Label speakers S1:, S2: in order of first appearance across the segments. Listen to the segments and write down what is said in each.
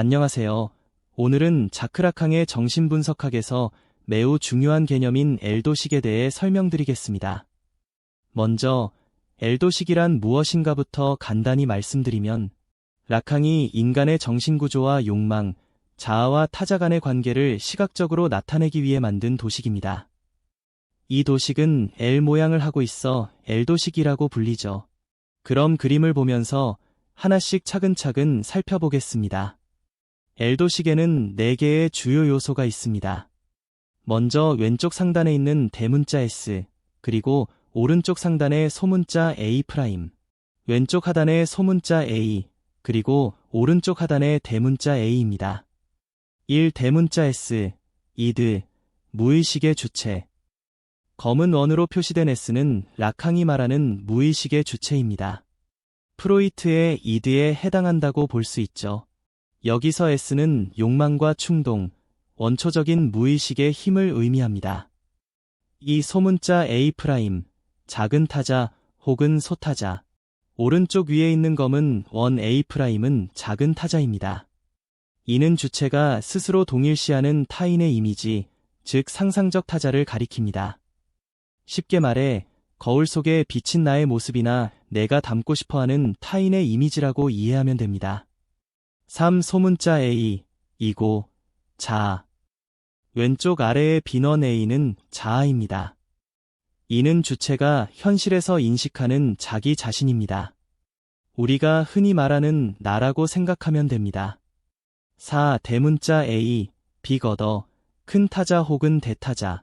S1: 안녕하세요. 오늘은 자크라캉의 정신분석학에서 매우 중요한 개념인 엘도식에 대해 설명드리겠습니다. 먼저 엘도식이란 무엇인가부터 간단히 말씀드리면 라캉이 인간의 정신구조와 욕망, 자아와 타자 간의 관계를 시각적으로 나타내기 위해 만든 도식입니다. 이 도식은 L 모양을 하고 있어 L도식이라고 불리죠. 그럼 그림을 보면서 하나씩 차근차근 살펴보겠습니다. L도식에는 4개의 주요 요소가 있습니다. 먼저 왼쪽 상단에 있는 대문자 S, 그리고 오른쪽 상단에 소문자 A', 왼쪽 하단에 소문자 A, 그리고 오른쪽 하단에 대문자 A입니다. 1. 대문자 S, 이드, 무의식의 주체. 검은 원으로 표시된 S는 라캉이 말하는 무의식의 주체입니다. 프로이트의 이드에 해당한다고 볼 수 있죠. 여기서 S는 욕망과 충동, 원초적인 무의식의 힘을 의미합니다. 이 소문자 A', 작은 타자 혹은 소타자, 오른쪽 위에 있는 검은 원 A'은 작은 타자입니다. 이는 주체가 스스로 동일시하는 타인의 이미지, 즉 상상적 타자를 가리킵니다. 쉽게 말해 거울 속에 비친 나의 모습이나 내가 담고 싶어하는 타인의 이미지라고 이해하면 됩니다. 3. 소문자 A, 이고, 자. 왼쪽 아래의 비넌 A는 자아입니다. 이는 주체가 현실에서 인식하는 자기 자신입니다. 우리가 흔히 말하는 나라고 생각하면 됩니다. 4. 대문자 A, 빅어더, 큰 타자 혹은 대타자.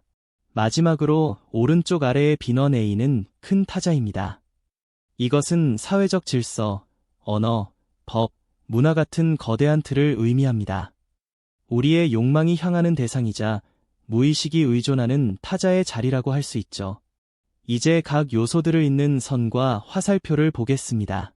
S1: 마지막으로 오른쪽 아래의 비넌 A는 큰 타자입니다. 이것은 사회적 질서, 언어, 법, 문화 같은 거대한 틀을 의미합니다. 우리의 욕망이 향하는 대상이자 무의식이 의존하는 타자의 자리라고 할 수 있죠. 이제 각 요소들을 잇는 선과 화살표를 보겠습니다.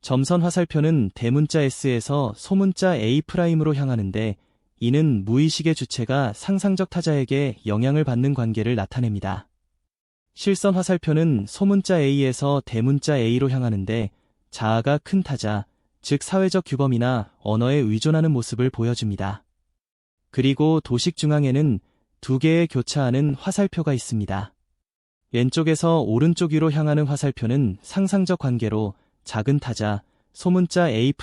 S1: 점선 화살표는 대문자 S에서 소문자 A'으로 향하는데 이는 무의식의 주체가 상상적 타자에게 영향을 받는 관계를 나타냅니다. 실선 화살표는 소문자 A에서 대문자 A로 향하는데 자아가 큰 타자, 즉 사회적 규범이나 언어에 의존하는 모습을 보여줍니다. 그리고 도식 중앙에는 두 개의 교차하는 화살표가 있습니다. 왼쪽에서 오른쪽 위로 향하는 화살표는 상상적 관계로 작은 타자, 소문자 A',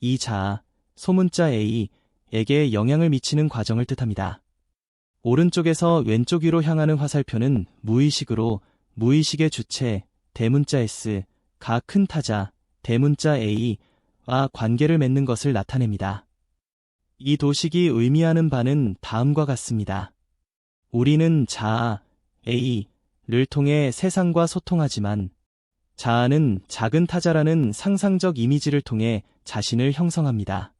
S1: 이 자아, 소문자 A에게 영향을 미치는 과정을 뜻합니다. 오른쪽에서 왼쪽 위로 향하는 화살표는 무의식으로 무의식의 주체, 대문자 S, 가 큰 타자, 대문자 A, 와 관계를 맺는 것을 나타냅니다. 이 도식이 의미하는 바는 다음과 같습니다. 우리는 자아, A를 통해 세상과 소통하지만 자아는 작은 타자라는 상상적 이미지를 통해 자신을 형성합니다.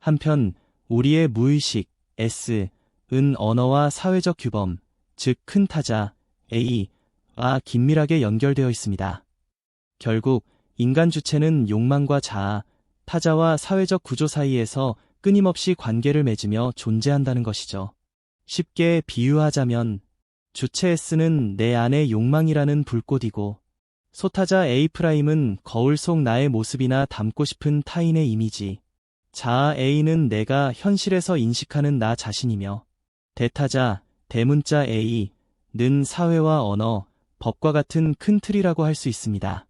S1: 한편 우리의 무의식, S, 은 언어와 사회적 규범, 즉 큰 타자, A와 긴밀하게 연결되어 있습니다. 결국 인간 주체는 욕망과 자아, 타자와 사회적 구조 사이에서 끊임없이 관계를 맺으며 존재한다는 것이죠. 쉽게 비유하자면 주체 S는 내 안의 욕망이라는 불꽃이고 소타자 A'은 거울 속 나의 모습이나 담고 싶은 타인의 이미지, 자아 A는 내가 현실에서 인식하는 나 자신이며 대타자, 대문자 A는 사회와 언어, 법과 같은 큰 틀이라고 할 수 있습니다.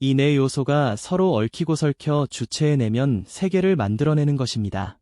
S1: 이 네 요소가 서로 얽히고 설켜 주체의 내면 세계를 만들어내는 것입니다.